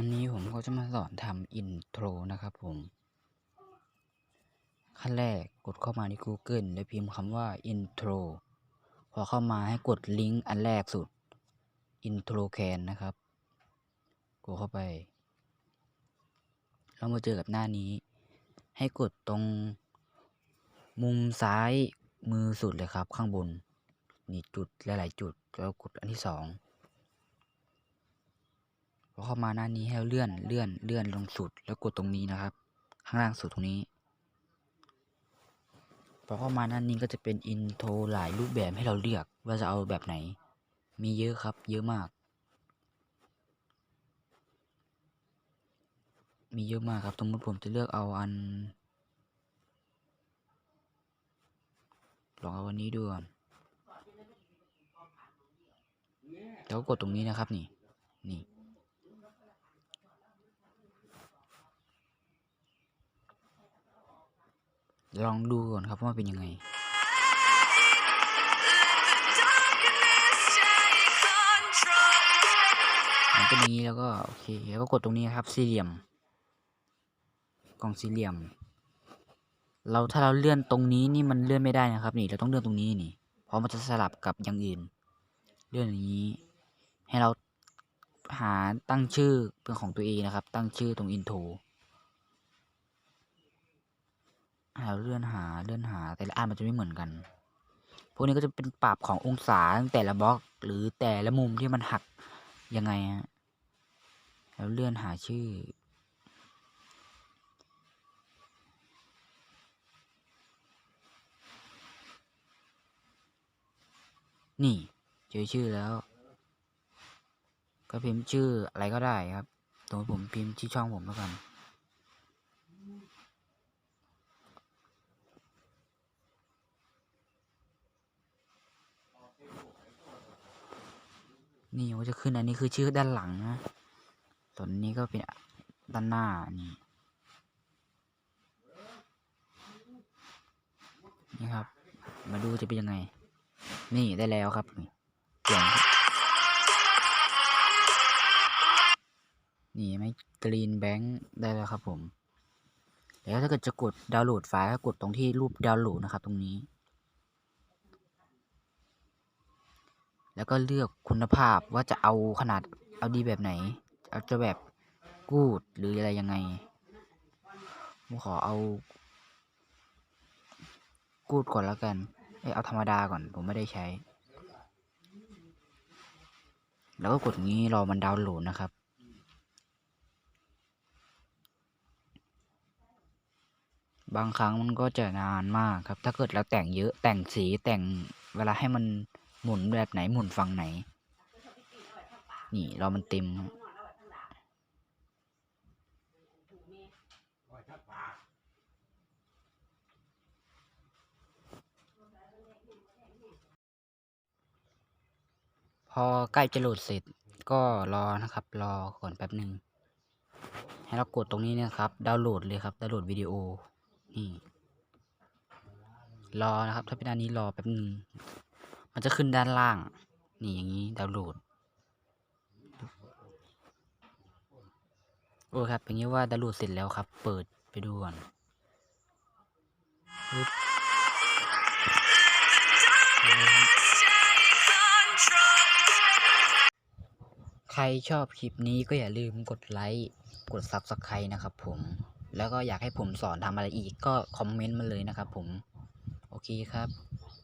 วันนี้ผมก็จะมาสอนทำอินโทรนะครับผม ขั้นแรกกดเข้ามาใน Google แล้วพิมพ์คำว่า intro พอเข้ามาให้กดลิงก์อันแรกสุด intro can นะครับ กดเข้าไป เรามาเจอกับหน้านี้ ให้กดตรงมุมซ้ายมือสุดเลยครับข้างบน นี่จุดหลาย ๆ จุดแล้วกดอันที่สอง พอเข้ามาหน้านี้ให้เราเลื่อนเลื่อนเลื่อนลงสุดแล้วกดตรงนี้นะครับ ข้างล่างสุดตรงนี้พอเข้ามาหน้านี้ก็จะเป็นอินโทรหลายรูปแบบให้เราเลือกว่าจะเอาแบบไหน มีเยอะครับ เยอะมาก มีเยอะมากครับสมมติผมจะเลือกเอาอันลองเอาวันนี้ดูก่อนแล้วกดตรงนี้นะครับนี่ นี่ ลองดูก่อนครับว่าเป็นยังไงมันเป็นอย่างนี้แล้วก็โอเคแล้วก็กดตรงนี้ครับสี่เหลี่ยม กล่องสี่เหลี่ยม เราถ้าเราเลื่อนตรงนี้นี่มันเลื่อนไม่ได้นะครับ นี่เราต้องเลื่อนตรงนี้นี่เพราะมันจะสลับกับอย่างอื่น เลื่อนอย่างนี้ ให้เราหาตั้งชื่อเป็นของตัวเองนะครับ ตั้งชื่อตรงอินโทร เราเลื่อนหาเลื่อนหา แต่ละอันมันจะไม่เหมือนกัน พวกนี้ก็จะเป็นปรับขององศาตั้งแต่ละบล็อก หรือแต่ละมุมที่มันหักยังไงฮะแล้วเลื่อนหาชื่อนี่เจอชื่อแล้ว ก็พิมพ์ชื่ออะไรก็ได้ครับสมมติผมพิมพ์ที่ช่องผมแล้วกัน นี่มันจะขึ้นอันนี้คือชื่อด้านหลังนะส่วนนี้ก็เป็นด้านหน้านี่นี่ครับ มาดูจะเป็นยังไง นี่ได้แล้วครับนี่เปลี่ยนนี่ไหมกรีนแบงค์ได้แล้วครับผม แล้วถ้าเกิดจะกดดาวน์โหลดไฟล์ก็กดตรงที่รูปดาวน์โหลดนะครับตรงนี้ แล้วก็เลือกคุณภาพว่าจะเอาขนาดเอาดีแบบไหน เอาจะแบบกูดหรืออะไรยังไงผมขอเอา กูดก่อนแล้วกันเอ้เอาธรรมดาก่อนผมไม่ได้ใช้ แล้วก็กดงนี้รอมันดาวน์โหลดนะครับบางครั้งมันก็จะนานมากครับ ถ้าเกิดเราแต่งเยอะแต่งสีแต่งเวลาให้มัน หมุนแบบไหนหมุนฝั่งไหน นี่รอมันเต็มพอใกล้จะโหลดเสร็จก็รอนะครับ รอก่อนแป๊บหนึ่งให้เรากดตรงนี้นะครับดาวน์โหลดเลยครับดาวน์โหลดวิดีโอนี่รอนะครับ ถ้าเป็นอันนี้รอแป๊บหนึ่ง มันจะขึ้นด้านล่าง นี่อย่างนี้ดาวน์โหลดโอ้ครับอย่างนี้ว่าดาวน์โหลดเสร็จแล้วครับ เปิดไปดูก่อนใครชอบคลิปนี้ก็อย่าลืมกดไลค์ กด Subscribe นะครับผม แล้วก็อยากให้ผมสอนทำอะไรอีกก็คอมเมนต์มาเลยนะครับผม โอเคครับ